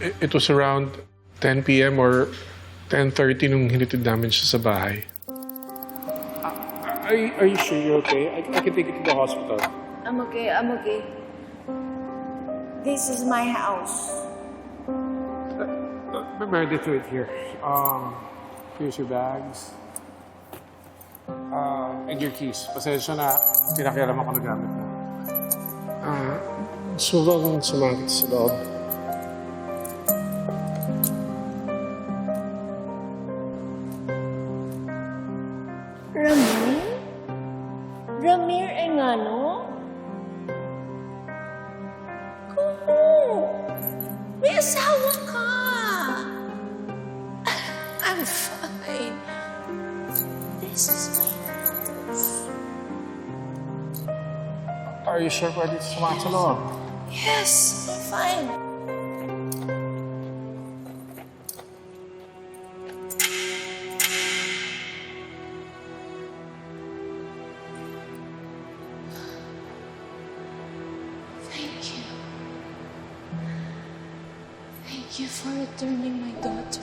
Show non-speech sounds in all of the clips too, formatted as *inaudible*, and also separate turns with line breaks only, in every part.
it, was around 10 p.m. or 10.30 nung hinitid namin siya sa bahay. Are, you- are you sure you're okay? I, I can take you to the hospital.
I'm okay, I'm okay. This is my house.
Uh, Meredith, wait here. Um, here's your bags. Uh, and your keys. Pasensya na, pinakialam ako na gamit mo. Ah, gusto mo bang sumagit sa loob?
Ramir Engano? Kumu? May asawa ka! *laughs* I'm fine. This is my house.
Are you sure sumagit sa loob?
Yes, I'm fine. For returning my daughter.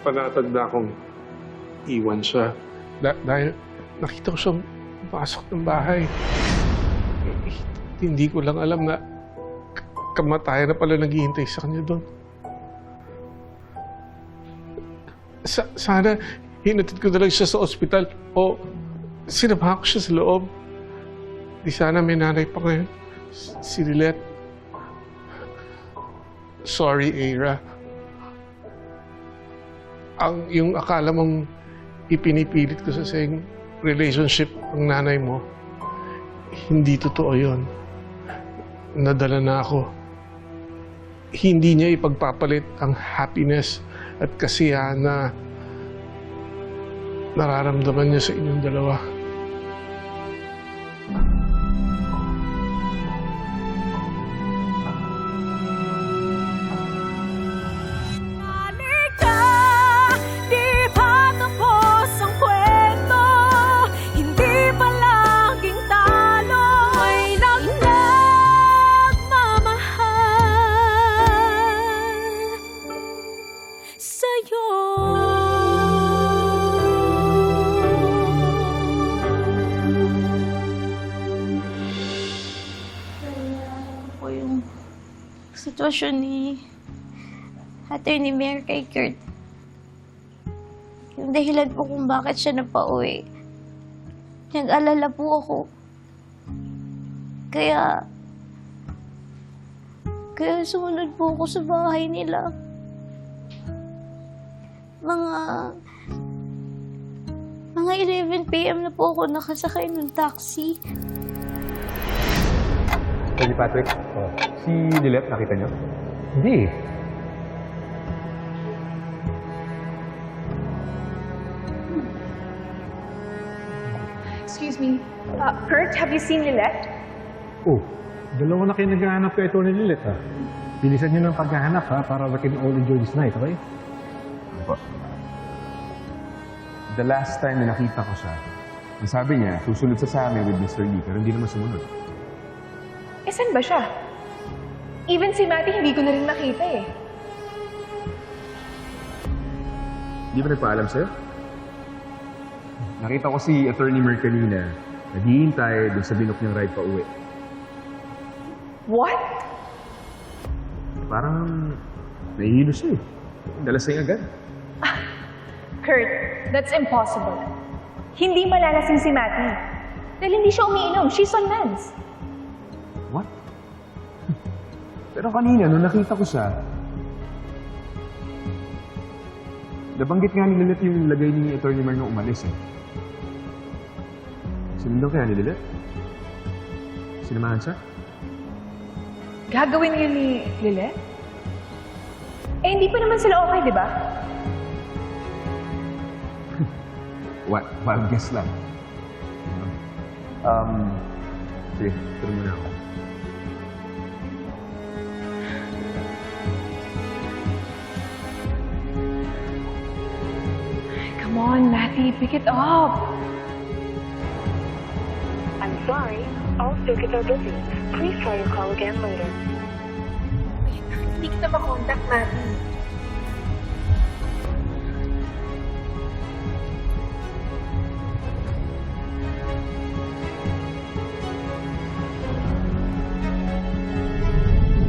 Panatag na akong iwan siya. Da- dahil nakita ko siyang pasok ng bahay. Eh, hindi ko lang alam na k- kamatayan na pala naghihintay sa kanya doon. Sa- sana hinatid ko na lang siya sa ospital o sinamahan ko siya sa loob. Di sana may nanay pa ngayon. Si Lilette. Sorry, Aira ang yung akala mong ipinipilit ko sa saying relationship ang nanay mo, hindi totoo yon. Nadala na ako. Hindi niya ipagpapalit ang happiness at kasiyahan na nararamdaman niya sa inyong dalawa.
Sitwasyon ni Attorney Mayor kay Kurt. Yung dahilan po kung bakit siya napauwi. Nag-alala po ako. Kaya... Kaya sumunod po ako sa bahay nila. Mga... Mga 11 p.m. na po ako nakasakay ng taxi.
Lady Patrick, si Lilette, nakita niyo? Hindi.
Excuse me. Uh, Kurt, have you seen Lilette?
Oh, dalawa na kayo naghahanap kay Tony Lilette, ha? Bilisan niyo ng paghahanap, ha? Para we can all enjoy this night, okay?
The last time na nakita ko siya, ang sabi niya, susunod sa sa amin with Mr. Lee, pero hindi naman sumunod.
Eh, saan ba siya? Even si Matty, hindi ko na rin nakita eh.
Hindi ba nagpaalam sa'yo? Nakita ko si Attorney Mer kanina, naghihintay dun sa binok niyang ride pa uwi.
What?
Parang nahihilo siya eh. Dalasing agad. *laughs*
Kurt, that's impossible. Hindi malalasing si Matty. Dahil hindi siya umiinom. She's on meds.
Pero kanina, nung nakita ko siya, nabanggit nga ni Lilith yung lagay ni Attorney Mer nung umalis eh. Sinundan kaya ni Lilith? Sinamahan siya?
Gagawin yun ni Lilette? Eh, hindi pa naman sila okay, di ba? *laughs*
What? Wild guess lang. Um, sige, turo mo na ako.
On, Matty, pick it up.
I'm sorry, all circuits are busy. Please try your call again later.
Hindi kita makontak, Matty.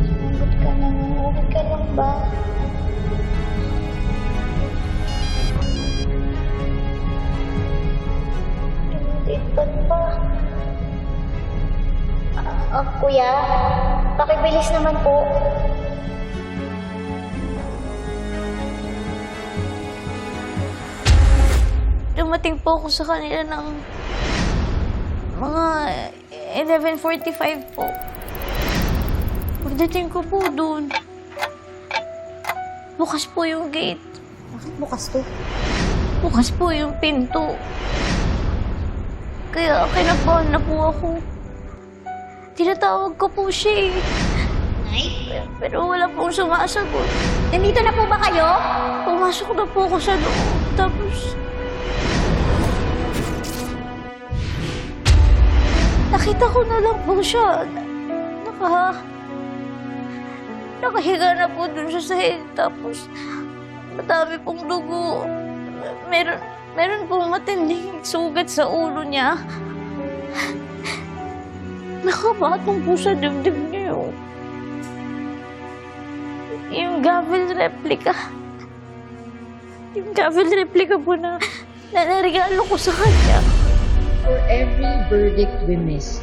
Sumagot ka na. Okay ka lang ba? Kuya, pakibilis naman po. Dumating po ako sa kanila ng mga 11.45 po. Pagdating ko po doon, bukas po yung gate. Bakit bukas to? Bukas po yung pinto. Kaya kinabahan na po ako. Tinatawag ko po siya eh. Pero, pero wala pong sumasagot. Nandito na po ba kayo? Pumasok na po ako sa loob. Tapos... Nakita ko na lang po siya. Naka... Nakahiga na po dun sa sahig. Tapos, madami pong dugo. Meron, meron pong matinding sugat sa ulo niya. Nakabatong po sa dibdib niya yung... Yung gavel replica. Yung gavel replica po na, na naregalo ko sa kanya.
For every verdict we miss,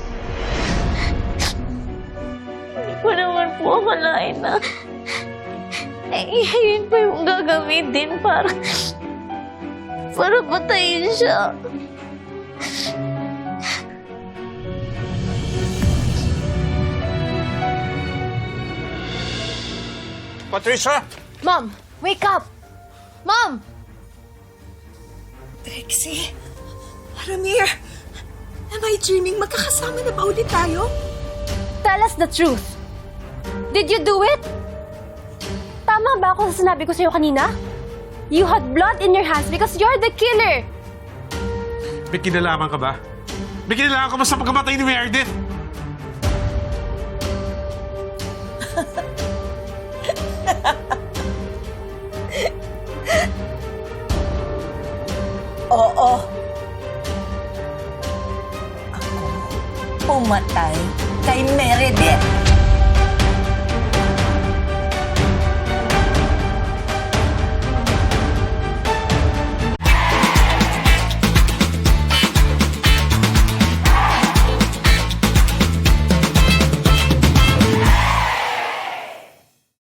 Hindi ko naman po akalain na... Eh, yun pa yung gagamitin para... Para patayin siya.
Patricia!
Mom, wake up! Mom!
Trixie? Ramir? Am I dreaming? Magkakasama na ba ulit tayo?
Tell us the truth. Did you do it? Tama ba ako sa sinabi ko sa'yo kanina? You had blood in your hands because you're the killer!
May kinalaman ka ba? May kinalaman ka ba sa pagkamatay ni Meredith?
Pumatay kay Meredith.